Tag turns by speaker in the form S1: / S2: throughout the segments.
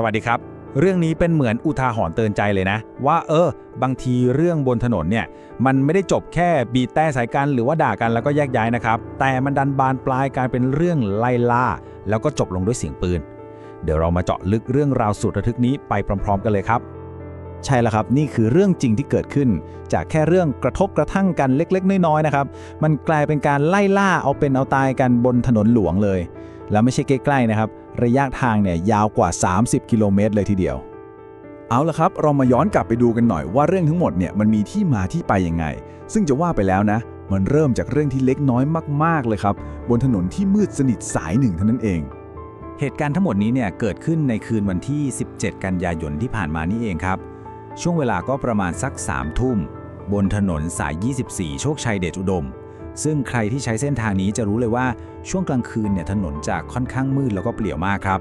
S1: สวัสดีครับ เรื่องนี้เป็นเหมือนอุทาหรณ์เตือนใจเลยนะ ว่าเออ บางทีเรื่องบนถนนเนี่ย มันไม่ได้จบแค่บีบแต่ใส่กันหรือว่าด่ากันแล้วก็แยกย้ายนะครับ แต่มันดันบานปลายกลายเป็นเรื่องไล่ล่า แล้วก็จบลงด้วยเสียงปืน เดี๋ยวเรามาเจาะลึกเรื่องราวสุดระทึกนี้ไปพร้อม ๆ กันเลยครับ
S2: ใช่แล้วครับ นี่คือเรื่องจริงที่เกิดขึ้น จากแค่เรื่องกระทบกระทั่งกันเล็ก ๆ น้อยๆนะครับมันกลายเป็นการไล่ล่าเอาเป็นเอาตายกันบนถนนหลวงเลย แล้วไม่ใช่ใกล้ๆนะครับ ระยะทางเนี่ยยาวกว่า 30 กิโลเมตรเลยทีเดียว
S3: เอาละครับ เรามาย้อนกลับไปดูกันหน่อยว่าเรื่องทั้งหมดเนี่ยมันมีที่มาที่ไปยังไง ซึ่งจะว่าไปแล้วนะ มันเริ่มจากเรื่องที่เล็กน้อยมาก ๆเลยครับ บนถนนที่มืดสนิทสายหนึ่งเท่านั้นเอง
S1: เหตุการณ์ทั้งหมดนี้เนี่ยเกิดขึ้นในคืนวันที่ 17 กันยายนที่ผ่านมานี่เองครับ ช่วงเวลาก็ประมาณสัก3ทุ่มบนถนนสาย 24 โชคชัยเดชอุดม ซึ่งใครที่ใช้เส้นทางนี้จะรู้เลยว่าช่วงกลางคืนเนี่ยถนนจะค่อนข้างมืดแล้วก็เปลี่ยวมากครับ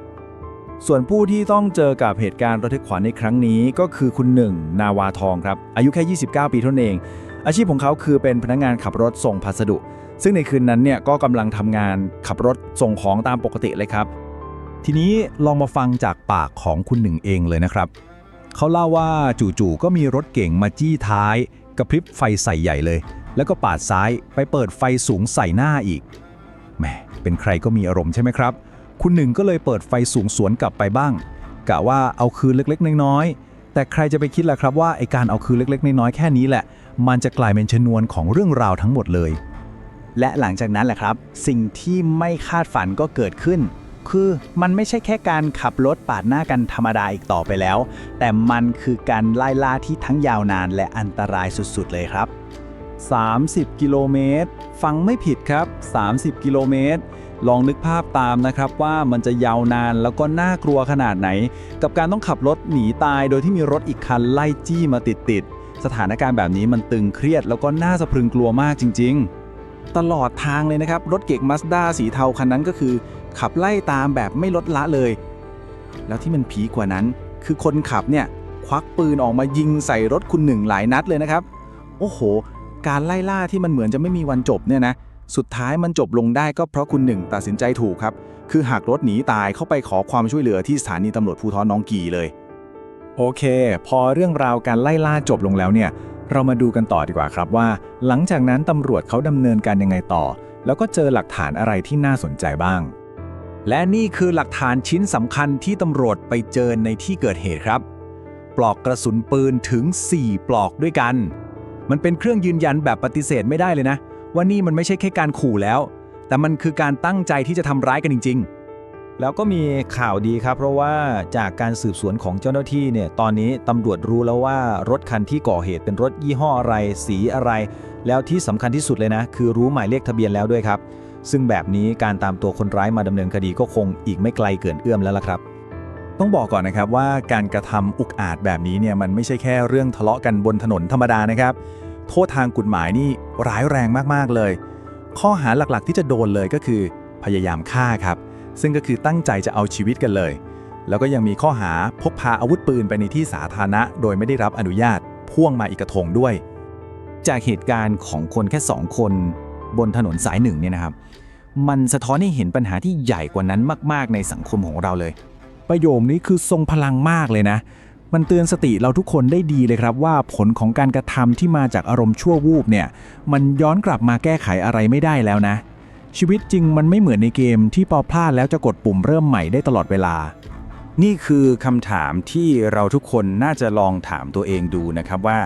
S2: ส่วนผู้ที่ต้องเจอกับเหตุการณ์ระทึกขวัญในครั้งนี้ก็คือคุณหนึ่ง นาวาทองครับ อายุแค่ 29 ปีเท่านั้นเอง อาชีพของเขาคือเป็นพนักงานขับรถส่งพัสดุ ซึ่งในคืนนั้นเนี่ยก็กำลังทำงานขับรถส่งของตามปกติเลยครับ ทีนี้ลองมาฟังจากปากของคุณหนึ่งเองเลยนะครับเขาเล่าว่าจู่ๆก็มีรถเก่งมาจี้ท้าย กระพริบไฟใส่ใหญ่เลย แล้วก็ปาดซ้ายไปเปิดไฟสูงใส่หน้าอีกแหมเป็นใครก็มีอารมณ์ใช่ไหมครับ คุณหนึ่งก็เลยเปิดไฟสูงสวนกลับไปบ้างกะว่าเอาคืนเล็กๆน้อยๆแต่ใครจะไปคิดล่ะครับว่าไอการเอาคืนเล็กๆน้อยๆแค่นี้แหละ มันจะกลายเป็นชนวนของเรื่องราวทั้งหมดเลย และหลังจากนั้นแหละครับ สิ่งที่ไม่คาดฝันก็เกิดขึ้น คือมันไม่ใช่แค่การขับรถปาดหน้ากันธรรมดาอีกต่อไปแล้ว แต่มันคือการไล่ล่าที่ทั้งยาวนานและอันตรายสุดๆเลยครับ 30 กิโลเมตร ฟังไม่ผิดครับ 30 กิโลเมตร ลองนึกภาพตามนะครับว่ามันจะยาวนานแล้วก็น่ากลัวขนาดไหน กับการต้องขับรถหนีตายโดยที่มีรถอีกคันไล่จี้มาติดๆ สถานการณ์แบบนี้มันตึงเครียดแล้วก็น่าสะพรึงกลัวมากจริง ๆ ตลอดทางเลยนะครับ รถเก๋งมาสด้าสีเทาคันนั้นก็คือ ขับไล่ตามแบบไม่ลดละเลย แล้วที่มันผีกว่านั้น คือคนขับเนี่ยควักปืนออกมายิงใส่รถคุณหนึ่งหลายนัดเลยนะครับ โอ้โห การไล่ล่าที่มันเหมือนจะไม่มีวันจบเนี่ยนะสุดท้ายมันจบลงได้ก็เพราะคุณหนึ่งตัดสินใจถูกครับ คือหักรถหนีตายเข้าไปขอความช่วยเหลือที่สถานีตำรวจภูธรน้องกีเลย โอเค พอเรื่องราวการไล่ล่าจบลงแล้วเนี่ย เรามาดูกันต่อดีกว่าครับว่า หลังจากนั้นตำรวจเขาดำเนินการยังไงต่อ แล้วก็เจอหลักฐานอะไรที่น่าสนใจบ้าง
S1: และนี่คือหลักฐานชิ้นสำคัญที่ตำรวจไปเจอในที่เกิดเหตุครับ ปลอกกระสุนปืนถึง 4 ปลอกด้วยกัน มันเป็นเครื่องยืนยันแบบปฏิเสธไม่ได้เลยนะ ว่านี่มันไม่ใช่แค่การขู่แล้ว แต่มันคือการตั้งใจที่จะทำร้ายกันจริง ๆแล้วก็มีข่าวดีครับ เพราะว่าจากการสืบสวนของเจ้าหน้าที่เนี่ยตอนนี้ตำรวจรู้แล้วว่ารถคันที่ก่อเหตุเป็นรถยี่ห้ออะไร สีอะไร แล้วที่สำคัญที่สุดเลยนะ คือรู้หมายเลขทะเบียนแล้วด้วยครับ ซึ่งแบบนี้การตามตัวคนร้ายมาดำเนินคดีก็คงอีกไม่ไกลเกินเอื้อมแล้วล่ะครับ
S2: ต้องบอกก่อนนะครับว่าการกระทำอุกอาจแบบนี้เนี่ยมันไม่ใช่แค่เรื่องทะเลาะกันบนถนนธรรมดานะครับ โทษทางกฎหมายนี่ร้ายแรงมากๆเลย ข้อหาหลักๆ ที่จะโดนเลยก็คือพยายามฆ่าครับ ซึ่งก็คือตั้งใจจะเอาชีวิตกันเลย แล้วก็ยังมีข้อหาพกพาอาวุธปืนไปในที่สาธารณะ โดยไม่ได้รับอนุญาตพ่วงมาอีกกระทงด้วย
S1: จากเหตุการณ์ของคนแค่2คนบนถนนสายหนึ่งเนี่ยนะครับ มันสะท้อนให้เห็นปัญหาที่ใหญ่กว่านั้นมาก ๆ ในสังคมของเราเลย
S2: ประโยคนี้คือทรงพลังมากเลยนะ มันเตือนสติเราทุกคนได้ดีเลยครับว่าผลของการกระทำที่มาจากอารมณ์ชั่ววูบเนี่ย มันย้อนกลับมาแก้ไขอะไรไม่ได้แล้วนะ ชีวิตจริงมันไม่เหมือนในเกมที่พอพลาดแล้วจะกดปุ่มเริ่มใหม่ได้ตลอดเวลา
S1: นี่คือคำถามที่เราทุกคนน่าจะลองถามตัวเองดูนะครับว่า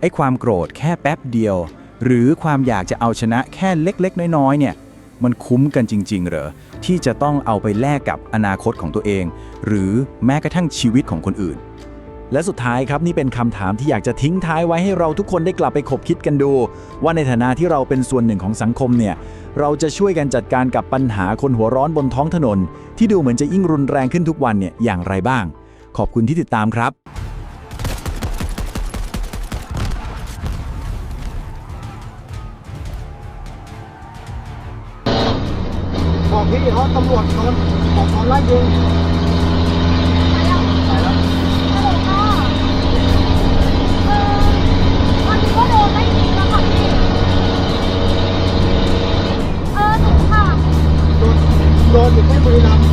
S1: ไอ้ความโกรธแค่แป๊บเดียว หรือความอยากจะเอาชนะแค่เล็ก ๆ น้อยๆเนี่ย มันคุ้มกันจริง ๆ เหรอ ที่จะต้องเอาไปแลกกับอนาคตของตัวเอง หรือแม้กระทั่งชีวิตของคนอื่น
S2: และสุดท้ายครับนี่เป็นคำถามที่อยากจะทิ้งท้ายไว้ให้เราทุกคนได้กลับไปคบคิดกันดู ว่าในฐานะที่เราเป็นส่วนหนึ่งของสังคมเนี่ยเราจะช่วยกันจัดการกับปัญหาคนหัวร้อนบนท้องถนน ที่ดูเหมือนจะยิ่งรุนแรงขึ้นทุกวันเนี่ยอย่างไรบ้าง ขอบคุณที่ติดตามครับ
S4: บอกพี่เขาตำรวจโดนบอกโดนไล่ยิงไปแล้ว
S5: ฮัลโหลค่ะเออวันนี้ก็โดนไล่ยิงแล้วค่ะพี่เออหนูค่ะ
S4: โดนโดนอยู่แค่บุรีรัม